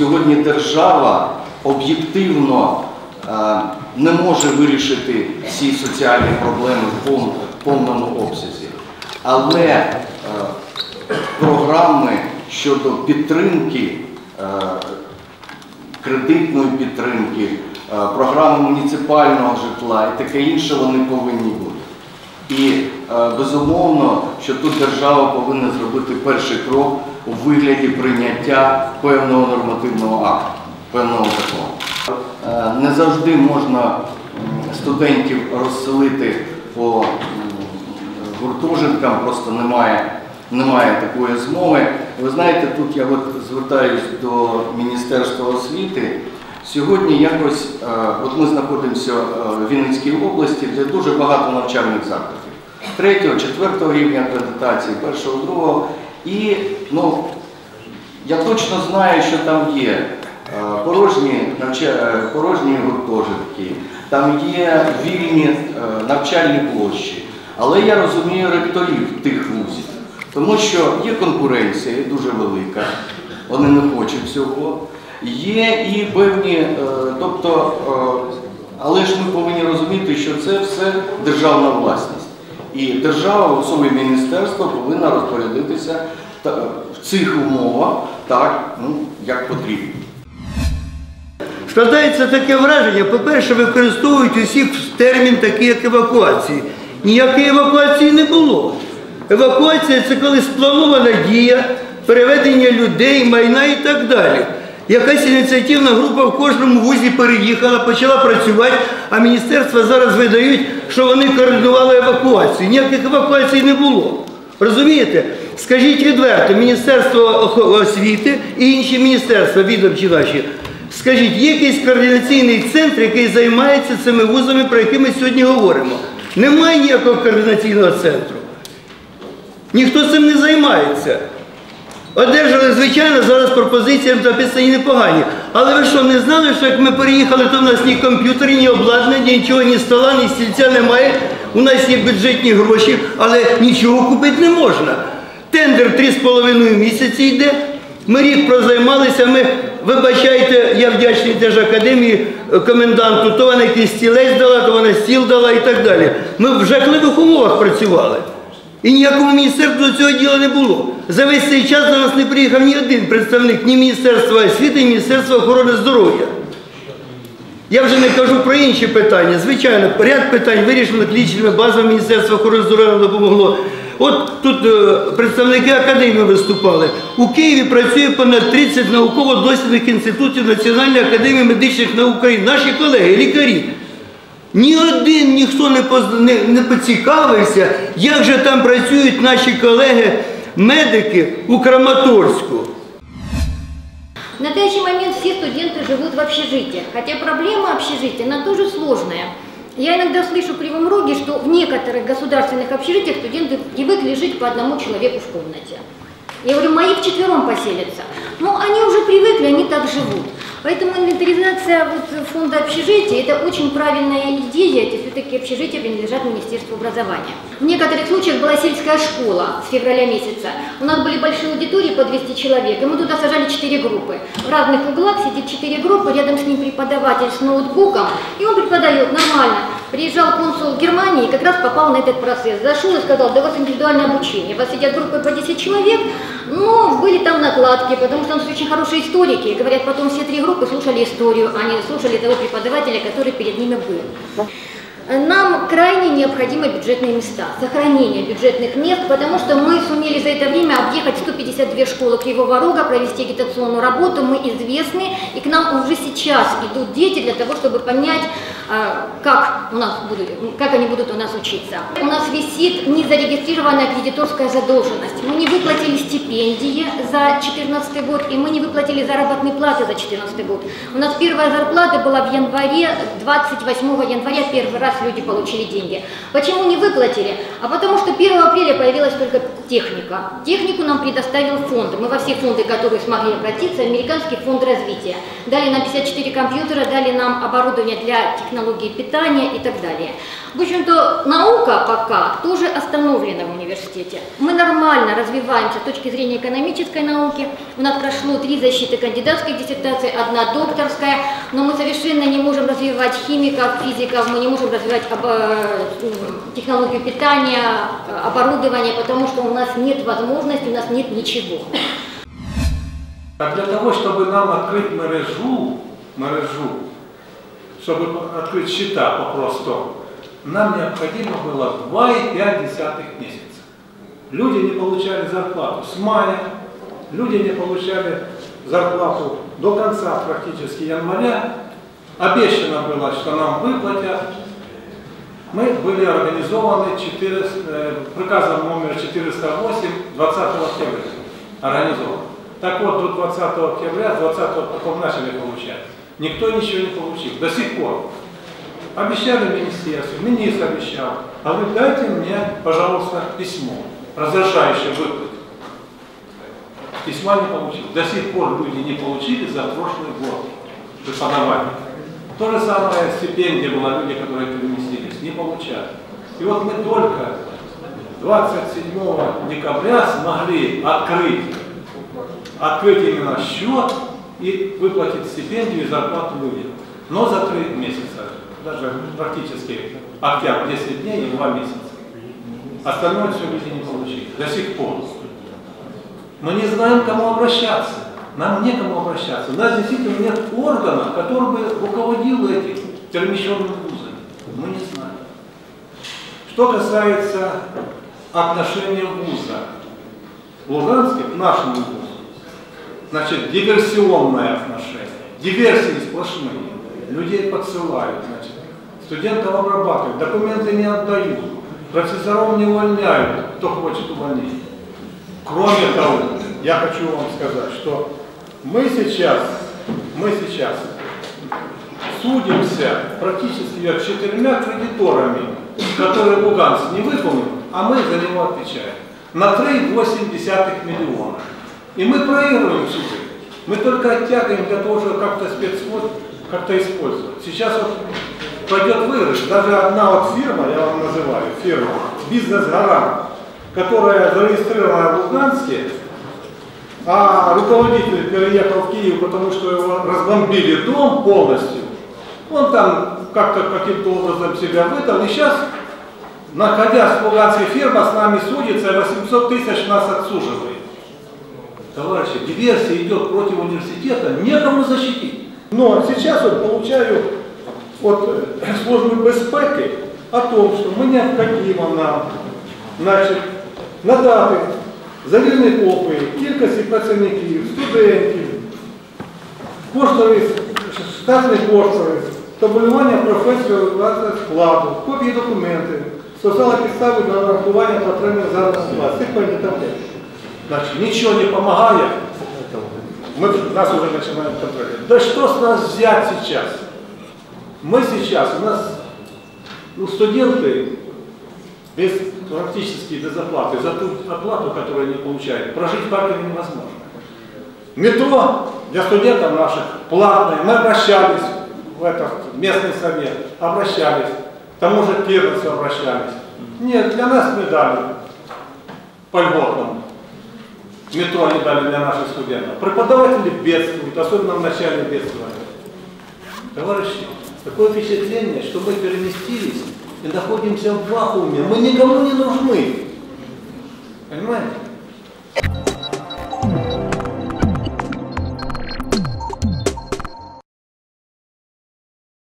Сьогодні держава об'єктивно е, не може вирішити всі соціальні проблеми в повному обсязі. Але е, програми щодо підтримки, е, кредитної підтримки, програми муніципального житла і таке інше вони повинні бути. І е, безумовно, що тут держава повинна зробити перший крок у вигляді прийняття певного нормативного акту, певного закону. Е, Не завжди можна студентів розселити по гуртожиткам, просто немає, немає такої змови. Ви знаєте, тут я от звертаюсь до Міністерства освіти. Сьогодні якось, е, от ми знаходимося е, в Вінницькій області, де дуже багато навчальних закладів. Третього, четвертого рівня акредитації, першого, другого. І ну, я точно знаю, що там є е, порожні, порожні гуртожитки, там є вільні навчальні площі. Але я розумію ректорів тих вузів, тому що є конкуренція дуже велика, вони не хочуть цього. Є і певні, е, тобто, е, але ж ми повинні розуміти, що це все державна власність. І держава, особливо міністерство, повинна розпорядитися в цих умовах так, ну, як потрібно. Складається таке враження, по-перше, використовують усіх термін такий, як евакуації. Ніякої евакуації не було. Евакуація це коли спланована дія, переведення людей, майна і так далі. Якась ініціативна група в кожному вузі переїхала, почала працювати, а міністерства зараз видають, що вони координували евакуацію. Ніяких евакуацій не було. Розумієте? Скажіть відверто, Міністерство освіти і інші міністерства, відомчі наші, скажіть, є якийсь координаційний центр, який займається цими вузами, про які ми сьогодні говоримо? Немає ніякого координаційного центру. Ніхто цим не займається. Одержали, звичайно, зараз пропозиції написані непогані. Але ви що, не знали, що як ми переїхали, то в нас ні комп'ютері, ні обладнання, нічого, ні стола, ні стільця немає. У нас є бюджетні гроші, але нічого купити не можна. Тендер 3,5 місяці йде. Ми рік прозаймалися, ми, вибачайте, я вдячний Держакадемії е, коменданту, то вона якийсь стілець дала, то вона стіл дала і так далі. Ми в жахливих умовах працювали. І ніякому міністерству до цього діла не було. За весь цей час до нас не приїхав ні один представник ні Міністерства освіти, ні Міністерства охорони здоров'я. Я вже не кажу про інші питання. Звичайно, ряд питань вирішено клінічними базами Міністерства охорони здоров'я допомогло. От тут е, представники академії виступали. У Києві працює понад 30 науково-дослідних інститутів Національної академії медичних наук України. Наші колеги, лікарі. Ні один ніхто не, поз- не, не поцікавився, як же там працюють наші колеги-медики у Краматорську. В настоящий момент все студенты живут в общежитиях, хотя проблема общежития, она тоже сложная. Я иногда слышу в Кривом Роге, что в некоторых государственных общежитиях студенты привыкли жить по одному человеку в комнате. Я говорю, мои вчетвером поселятся. Но они уже привыкли, они так живут. Поэтому инвентаризация вот фонда общежития – это очень правильная идея, это все-таки общежития принадлежат Министерству образования. В некоторых случаях была сельская школа с февраля месяца. У нас были большие аудитории по 200 человек, и мы туда сажали 4 группы. В разных углах сидит 4 группы, рядом с ним преподаватель с ноутбуком, и он преподает нормально. Приезжал консул Германии и как раз попал на этот процесс. Зашел и сказал, да у вас индивидуальное обучение, у вас сидят группы по 10 человек, но были там накладки, потому что у нас очень хорошие историки. И говорят, потом все три группы слушали историю, а не слушали того преподавателя, который перед ними был. Нам крайне необходимы бюджетные места, сохранение бюджетных мест, потому что мы сумели за это время объехать 152 школы Кривого Рога, провести агитационную работу, мы известны, и к нам уже сейчас идут дети для того, чтобы понять, как, у нас будут, как они будут у нас учиться. У нас висит незарегистрированная кредиторская задолженность. Мы не выплатили стипендии за 2014 год, и мы не выплатили заработные платы за 2014 год. У нас первая зарплата была в январе, 28 января первый раз люди получили деньги. Почему не выплатили? А потому что 1 апреля появилась только техника. Технику нам предоставил фонд. Мы во все фонды, которые смогли обратиться, Американский фонд развития. Дали нам 54 компьютера, дали нам оборудование для технологий технологии питания и так далее. В общем-то, наука пока тоже остановлена в университете. Мы нормально развиваемся с точки зрения экономической науки. У нас прошло три защиты кандидатской диссертации, одна докторская, но мы совершенно не можем развивать химиков, физиков, мы не можем развивать об- э, технологию питания, э, оборудования, потому что у нас нет возможности, у нас нет ничего. А для того, чтобы нам открыть мережу, мережу, чтобы открыть счета по-простому, нам необходимо было 2,5 месяца. Люди не получали зарплату с мая, люди не получали зарплату до конца практически января. Обещано было, что нам выплатят. Мы были организованы 400, э, приказом номер 408 20 октября. Организованы. Так вот, до 20 октября, 20 потом начали получать. Никто ничего не получил. До сих пор. Обещали министерству, министр обещал. А вы дайте мне, пожалуйста, письмо, разрешающее выплатить. Письма не получил. До сих пор люди не получили за прошлый год преподавания. То же самое стипендия была, люди, которые переместились, не получали. И вот мы только 27 декабря смогли открыть, открыть именно счет и выплатить стипендию и зарплату людям. Но за три месяца, даже практически октябрь, 10 дней и 2 месяца. Остальное все люди не получили. До сих пор. Мы не знаем, кому обращаться. Нам некому обращаться. У нас действительно нет органа, который бы руководил этим перемещенным вузами. Мы не знаем. Что касается отношения вуза в Луганске к нашему вузу, значит, диверсионное отношение, диверсии сплошные, людей подсылают, значит, студентов обрабатывают, документы не отдают, профессоров не увольняют, кто хочет увольнить. Кроме того, я хочу вам сказать, что мы сейчас, мы сейчас судимся практически с четырьмя кредиторами, которые Луганск не выполнил, а мы за него отвечаем. На 3,8 миллиона. И мы проигрываем суды. Мы только оттягиваем для того, чтобы как-то спецфонд как-то использовать. Сейчас вот пойдет выигрыш. Даже одна вот фирма, я вам называю, фирма, бизнес-гарант, которая зарегистрирована в Луганске, а руководитель переехал в Киев, потому что его разбомбили дом полностью. Он там как-то каким-то образом себя выдал. И сейчас, находясь в луганской фирме, с нами судится, и 800 тысяч нас отсуживает Товарищи, диверсия идет против университета, некому защитить. Но сейчас вот получаю от е, служби безпеки о том, що ми необхідно нам значить, надати завірні копії кількості працівників, студентів, кошторис, штатний кошторис, табелювання професійного власного складу, копії документів, стосовно підстави для нарахування потрібних зараз плат. Цих кандидатів. Значит, ничего не помогает, мы, нас уже начинаем контролировать. Да что с нас взять сейчас? Мы сейчас, у нас ну, студенты без, практически без оплаты, за ту оплату, которую они получают, прожить в Харькове невозможно. Метро для студентов наших платное. Мы обращались в этот местный совет, обращались, к тому же Пирнесу обращались. Нет, для нас не дали по льготному. Метро не дали для наших студентов. Преподаватели бедствуют, особенно в начале бедствования. Товарищи, такое впечатление, что мы переместились и находимся в вакууме. Мы никому не нужны. Понимаете?